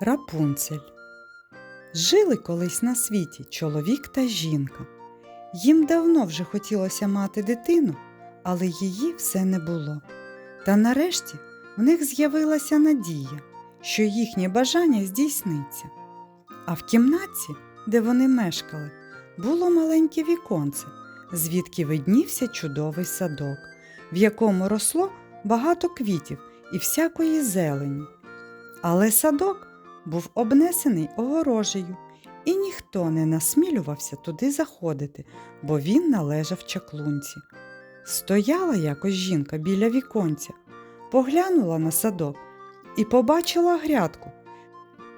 Рапунцель. Жили колись на світі чоловік та жінка. Їм давно вже хотілося мати дитину, але її все не було. Та нарешті в них з'явилася надія, що їхнє бажання здійсниться. А в кімнатці, де вони мешкали, було маленьке віконце, звідки виднівся чудовий садок, в якому росло багато квітів і всякої зелені. Але садок був обнесений огорожею, і ніхто не насмілювався туди заходити, бо він належав чаклунці. Стояла якось жінка біля віконця, поглянула на садок і побачила грядку,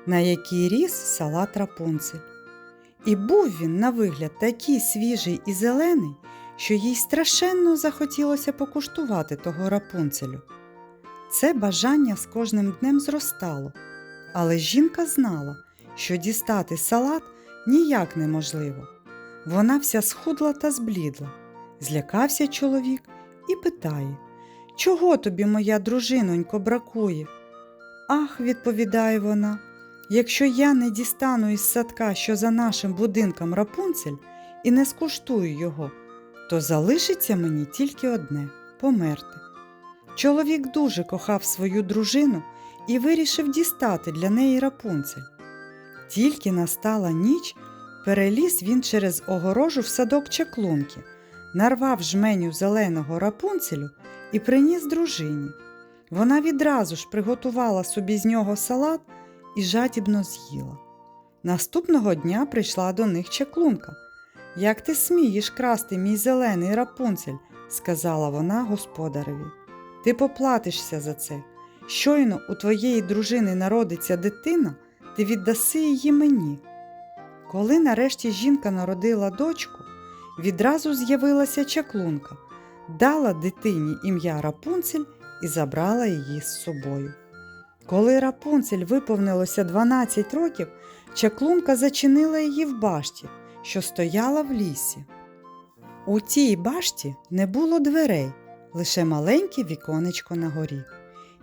на якій ріс салат рапунцель. І був він на вигляд такий свіжий і зелений, що їй страшенно захотілося покуштувати того рапунцелю. Це бажання з кожним днем зростало, але жінка знала, що дістати салат ніяк неможливо. Вона вся схудла та зблідла. Злякався чоловік і питає Чого тобі, моя дружинонько, бракує? Ах, відповідає вона, якщо я не дістану із садка, що за нашим будинком рапунцель, і не скуштую його, то залишиться мені тільки одне померти. Чоловік дуже кохав свою дружину і вирішив дістати для неї рапунцель. Тільки настала ніч, переліз він через огорожу в садок чаклунки, нарвав жменю зеленого рапунцелю і приніс дружині. Вона відразу ж приготувала собі з нього салат і жадібно з'їла. Наступного дня прийшла до них чаклунка. Як ти смієш красти мій зелений рапунцель, сказала вона господареві. Ти поплатишся за це. Щойно у твоєї дружини народиться дитина, ти віддаси її мені. Коли нарешті жінка народила дочку, відразу з'явилася чаклунка, дала дитині ім'я Рапунцель і забрала її з собою. Коли Рапунцель виповнилося 12 років, чаклунка зачинила її в башті, що стояла в лісі. У цій башті не було дверей, лише маленьке віконечко на горі.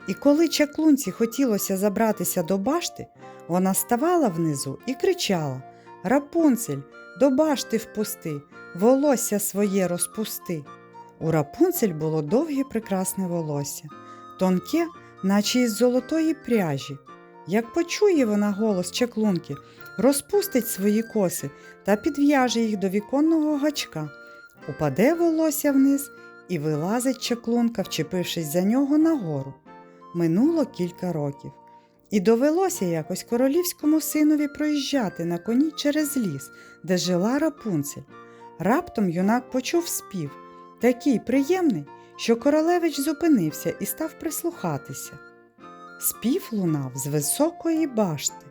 І коли чаклунці хотілося забратися до башти, вона ставала внизу і кричала Рапунцель, до башти впусти, волосся своє розпусти. У Рапунцель було довге прекрасне волосся, тонке, наче із золотої пряжі. Як почує вона голос чаклунки, розпустить свої коси та підв'яже їх до віконного гачка. Упаде волосся вниз і вилазить чаклунка, вчепившись за нього нагору. Минуло кілька років, і довелося якось королівському синові проїжджати на коні через ліс, де жила рапунцель. Раптом юнак почув спів, такий приємний, що королевич зупинився і став прислухатися. Спів лунав з високої башти.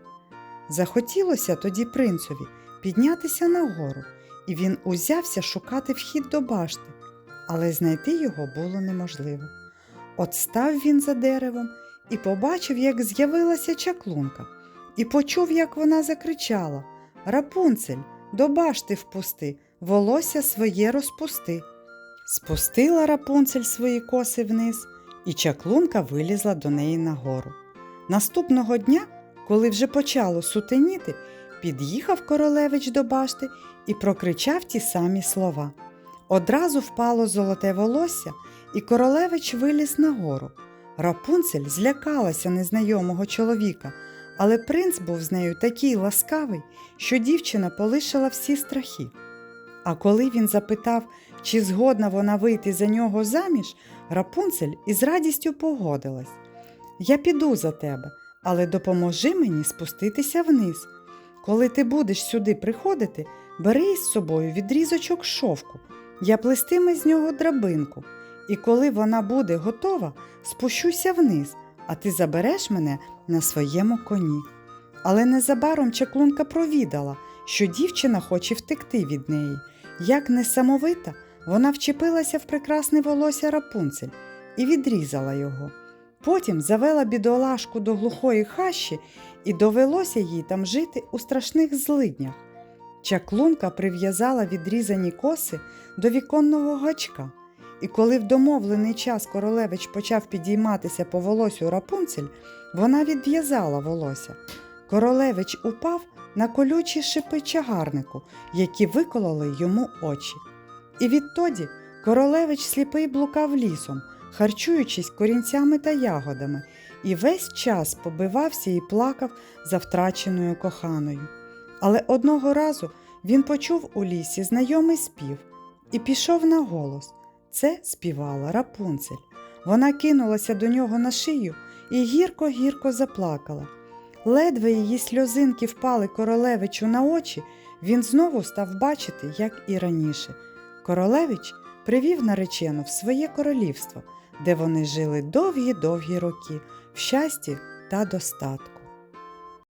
Захотілося тоді принцові піднятися нагору, і він узявся шукати вхід до башти, але знайти його було неможливо. От став він за деревом і побачив, як з'явилася чаклунка, і почув, як вона закричала Рапунцель, до башти впусти, волосся своє розпусти. Спустила Рапунцель свої коси вниз, і чаклунка вилізла до неї нагору. Наступного дня, коли вже почало сутеніти, під'їхав королевич до башти і прокричав ті самі слова. Одразу впало золоте волосся, і королевич виліз нагору. Рапунцель злякалася незнайомого чоловіка, але принц був з нею такий ласкавий, що дівчина полишила всі страхи. А коли він запитав, чи згодна вона вийти за нього заміж, Рапунцель із радістю погодилась. Я піду за тебе, але допоможи мені спуститися вниз. Коли ти будеш сюди приходити, бери із собою відрізочок шовку, я плестиме з нього драбинку, і коли вона буде готова, спущуся вниз, а ти забереш мене на своєму коні. Але незабаром чаклунка провідала, що дівчина хоче втекти від неї. Як несамовита, вона вчепилася в прекрасне волосся рапунцель і відрізала його. Потім завела бідолашку до глухої хащі і довелося їй там жити у страшних злиднях. Чаклунка прив'язала відрізані коси до віконного гачка, і коли в домовлений час королевич почав підійматися по волосю рапунцель, вона відв'язала волосся. королевич упав на колючі шипи чагарнику, які викололи йому очі. І відтоді королевич сліпий блукав лісом, харчуючись корінцями та ягодами, і весь час побивався і плакав за втраченою коханою. Але одного разу він почув у лісі знайомий спів і пішов на голос. Це співала Рапунцель. Вона кинулася до нього на шию і гірко-гірко заплакала. Ледве її сльозинки впали королевичу на очі, він знову став бачити, як і раніше. Королевич привів наречену в своє королівство, де вони жили довгі-довгі роки в щасті та достатку.